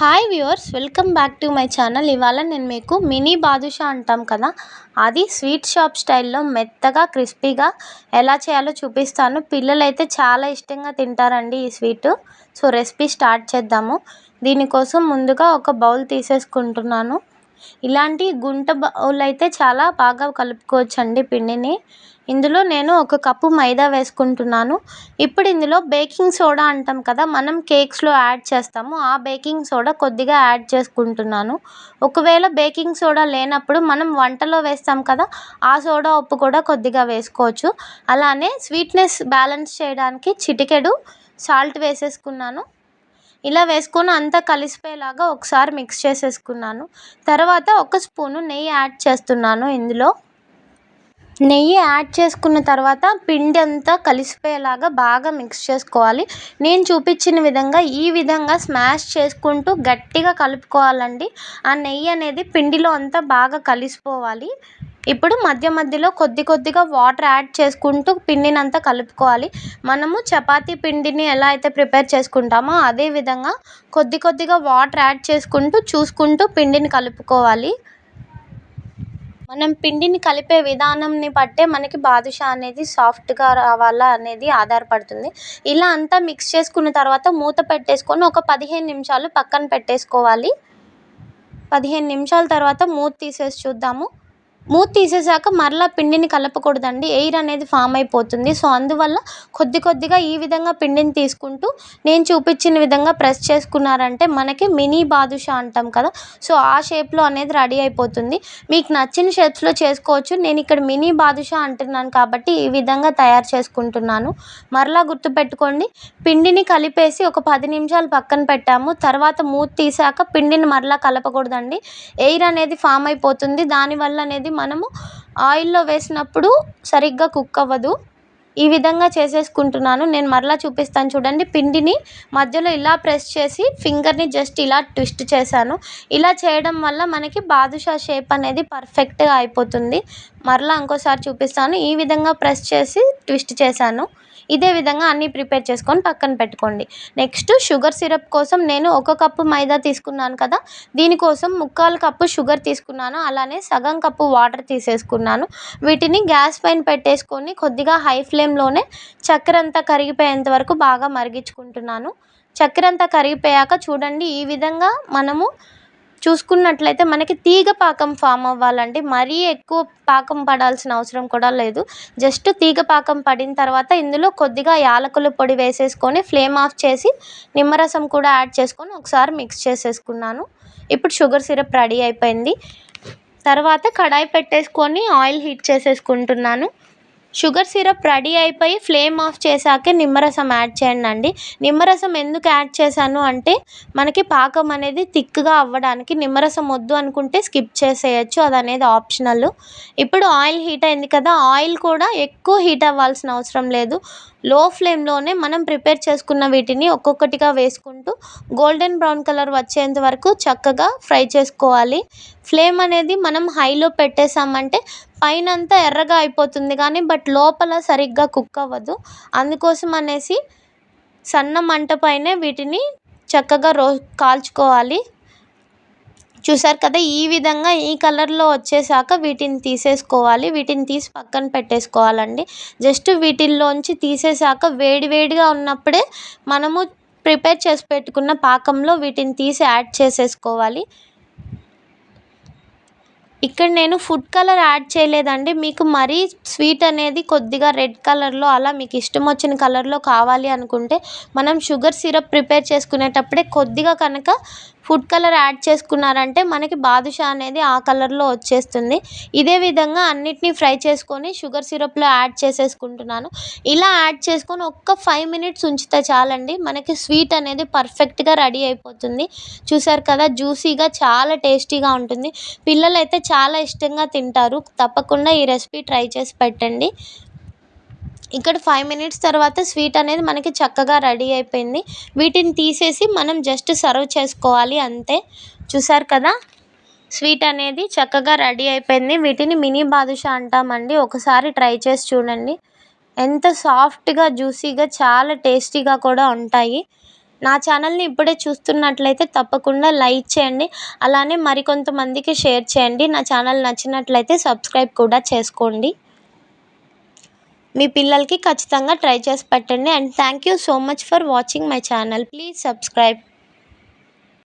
Hi viewers welcome back to my channel ఇవాళ నేను మీకు మినీ బాదుషా అంటాం కదా. అది స్వీట్ షాప్ స్టైల్లో మెత్తగా క్రిస్పీగా ఎలా చేయాలో చూపిస్తాను. పిల్లలు అయితే చాలా ఇష్టంగా తింటారండి ఈ స్వీట్. సో రెసిపీ స్టార్ట్ చేద్దాము. దీనికోసం ముందుగా ఒక బౌల్ తీసేసుకుంటున్నాను. ఇలాంటి గుంట బౌల్ అయితే చాలా బాగా కలుపుకోవచ్చండి పిండిని. ఇందులో నేను ఒక కప్పు మైదా వేసుకుంటున్నాను. ఇప్పుడు ఇందులో బేకింగ్ సోడా అంటాం కదా మనం కేక్స్లో యాడ్ చేస్తాము. ఆ బేకింగ్ సోడా కొద్దిగా యాడ్ చేసుకుంటున్నాను. ఒకవేళ బేకింగ్ సోడా లేనప్పుడు మనం వంటలో వేస్తాం కదా ఆ సోడా ఉప్పు కూడా కొద్దిగా వేసుకోవచ్చు. అలానే స్వీట్నెస్ బ్యాలెన్స్ చేయడానికి చిటికెడు సాల్ట్ వేసేసుకున్నాను. ఇలా వేసుకొని అంతా కలిసిపోయేలాగా ఒకసారి మిక్స్ చేసేసుకున్నాను. తర్వాత ఒక స్పూను నెయ్యి యాడ్ చేస్తున్నాను ఇందులో. నెయ్యి యాడ్ చేసుకున్న తర్వాత పిండి అంతా కలిసిపోయేలాగా బాగా మిక్స్ చేసుకోవాలి. నేను చూపించిన విధంగా ఈ విధంగా స్మాష్ చేసుకుంటూ గట్టిగా కలుపుకోవాలండి. ఆ నెయ్యి అనేది పిండిలో అంతా బాగా కలిసిపోవాలి. ఇప్పుడు మధ్య మధ్యలో కొద్ది కొద్దిగా వాటర్ యాడ్ చేసుకుంటూ పిండిని అంతా కలుపుకోవాలి. మనము చపాతీ పిండిని ఎలా అయితే ప్రిపేర్ చేసుకుంటామో అదే విధంగా కొద్ది కొద్దిగా వాటర్ యాడ్ చేసుకుంటూ చూసుకుంటూ పిండిని కలుపుకోవాలి. మనం పిండిని కలిపే విధానంని బట్టే మనకి బాదుషా అనేది సాఫ్ట్గా రావాలా అనేది ఆధారపడుతుంది. ఇలా అంతా మిక్స్ చేసుకున్న తర్వాత మూత పెట్టేసుకొని ఒక పదిహేను నిమిషాలు పక్కన పెట్టేసుకోవాలి. పదిహేను నిమిషాల తర్వాత మూత తీసేసి చూద్దాము. మూత తీసేసాక మరలా పిండిని కలపకూడదండి. ఎయిర్ అనేది ఫామ్ అయిపోతుంది. సో అందువల్ల కొద్ది కొద్దిగా ఈ విధంగా పిండిని తీసుకుంటూ నేను చూపించిన విధంగా ప్రెస్ చేసుకున్నారంటే మనకి మినీ బాదుషా అంటాం కదా. సో ఆ షేప్లో అనేది రెడీ అయిపోతుంది. మీకు నచ్చిన షేప్స్లో చేసుకోవచ్చు. నేను ఇక్కడ మినీ బాదుషా అంటున్నాను కాబట్టి ఈ విధంగా తయారు చేసుకుంటున్నాను. మరలా గుర్తుపెట్టుకోండి పిండిని కలిపేసి ఒక పది నిమిషాలు పక్కన పెట్టాము. తర్వాత మూత తీసాక పిండిని మరలా కలపకూడదండి. ఎయిర్ అనేది ఫామ్ అయిపోతుంది. దానివల్ల అనేది మనము ఆయిల్లో వేసినప్పుడు సరిగ్గా కుక్ అవ్వదు. ఈ విధంగా చేసేసుకుంటున్నాను. నేను మరలా చూపిస్తాను చూడండి. పిండిని మధ్యలో ఇలా ప్రెస్ చేసి ఫింగర్ని జస్ట్ ఇలా ట్విస్ట్ చేశాను. ఇలా చేయడం వల్ల మనకి బాదుషా షేప్ అనేది పర్ఫెక్ట్గా అయిపోతుంది. మరలా ఇంకోసారి చూపిస్తాను. ఈ విధంగా ప్రెస్ చేసి ట్విస్ట్ చేశాను. ఇదే విధంగా అన్నీ ప్రిపేర్ చేసుకొని పక్కన పెట్టుకోండి. నెక్స్ట్ షుగర్ సిరప్ కోసం నేను ఒక కప్పు మైదా తీసుకున్నాను కదా దీనికోసం ముక్కాలు కప్పు షుగర్ తీసుకున్నాను అలానే సగం కప్పు వాటర్ తీసేసుకున్నాను. వీటిని గ్యాస్ పైన పెట్టేసుకొని కొద్దిగా హై ఫ్లేమ్లోనే చక్కెర అంతా కరిగిపోయేంత వరకు బాగా మరిగించుకుంటున్నాను. చక్కెర అంతా కరిగిపోయాక చూడండి ఈ విధంగా మనము చూసుకున్నట్లయితే మనకి తీగ పాకం ఫామ్ అవ్వాలండి. మరీ ఎక్కువ పాకం పడాల్సిన అవసరం కూడా లేదు. జస్ట్ తీగ పాకం పడిన తర్వాత ఇందులో కొద్దిగా యాలకుల పొడి వేసేసుకొని ఫ్లేమ్ ఆఫ్ చేసి నిమ్మరసం కూడా యాడ్ చేసుకొని ఒకసారి మిక్స్ చేసేసుకున్నాను. ఇప్పుడు షుగర్ సిరప్ రెడీ అయిపోయింది. తర్వాత కడాయి పెట్టేసుకొని ఆయిల్ హీట్ చేసేసుకుంటున్నాను. షుగర్ సిరప్ రెడీ అయిపోయి ఫ్లేమ్ ఆఫ్ చేశాకే నిమ్మరసం యాడ్ చేయండి అండి నిమ్మరసం ఎందుకు యాడ్ చేశాను అంటే మనకి పాకం అనేది థిక్గా అవ్వడానికి నిమ్మరసం వద్దు అనుకుంటే స్కిప్ చేసేయచ్చు అది అనేది ఆప్షనల్. ఇప్పుడు ఆయిల్ హీట్ అయింది కదా ఆయిల్ కూడా ఎక్కువ హీట్ అవ్వాల్సిన అవసరం లేదు. లో ఫ్లేమ్లోనే మనం ప్రిపేర్ చేసుకున్న వీటిని ఒక్కొక్కటిగా వేసుకుంటూ గోల్డెన్ బ్రౌన్ కలర్ వచ్చేంత వరకు చక్కగా ఫ్రై చేసుకోవాలి. ఫ్లేమ్ అనేది మనం హైలో పెట్టేసామంటే పైన అంతా ఎర్రగా అయిపోతుంది కానీ బట్ లోపల సరిగ్గా కుక్ అవ్వదు. అందుకోసం అనేసి సన్న మంట పైనే వీటిని చక్కగా రో కాల్చుకోవాలి. చూసారు కదా ఈ విధంగా ఈ కలర్లో వచ్చేసాక వీటిని తీసేసుకోవాలి. వీటిని తీసి పక్కన పెట్టేసుకోవాలండి. జస్ట్ వీటిల్లోంచి తీసేసాక వేడి వేడిగా ఉన్నప్పుడే మనము ప్రిపేర్ చేసి పెట్టుకున్న పాకంలో వీటిని తీసి యాడ్ చేసేసుకోవాలి. ఇక్కడ నేను ఫుడ్ కలర్ యాడ్ చేయలేదండి. మీకు మరీ స్వీట్ అనేది కొద్దిగా రెడ్ కలర్లో అలా మీకు ఇష్టం వచ్చిన కలర్లో కావాలి అనుకుంటే మనం షుగర్ సిరప్ ప్రిపేర్ చేసుకునేటప్పుడే కొద్దిగా కనుక ఫుడ్ కలర్ యాడ్ చేసుకున్నారంటే మనకి బాదుషా అనేది ఆ కలర్లో వచ్చేస్తుంది. ఇదే విధంగా అన్నిటిని ఫ్రై చేసుకొని షుగర్ సిరప్లో యాడ్ చేసేసుకుంటున్నాను. ఇలా యాడ్ చేసుకొని ఒక్క ఫైవ్ మినిట్స్ ఉంచితే చాలండి. మనకి స్వీట్ అనేది పర్ఫెక్ట్గా రెడీ అయిపోతుంది. చూసారు కదా జ్యూసీగా చాలా టేస్టీగా ఉంటుంది. పిల్లలు అయితే చాలా ఇష్టంగా తింటారు. తప్పకుండా ఈ రెసిపీ ట్రై చేసి పెట్టండి. ఇక్కడ ఫైవ్ మినిట్స్ తర్వాత స్వీట్ అనేది మనకి చక్కగా రెడీ అయిపోయింది. వీటిని తీసేసి మనం జస్ట్ సర్వ్ చేసుకోవాలి అంతే. చూసారు కదా? స్వీట్ అనేది చక్కగా రెడీ అయిపోయింది. వీటిని మినీ బాదుషా అంటామండి. ఒకసారి ట్రై చేసి చూడండి. ఎంత సాఫ్ట్గా జ్యూసీగా చాలా టేస్టీగా కూడా ఉంటాయి. నా ఛానల్ని ఇప్పుడే చూస్తున్నట్లయితే తప్పకుండా లైక్ చేయండి. అలానే మరికొంతమందికి షేర్ చేయండి. నా ఛానల్ నచ్చినట్లయితే సబ్స్క్రైబ్ కూడా చేసుకోండి. మీ పిల్లలకి ఖచ్చితంగా ట్రై చేసి పెట్టండి. And thank you so much for watching my channel please subscribe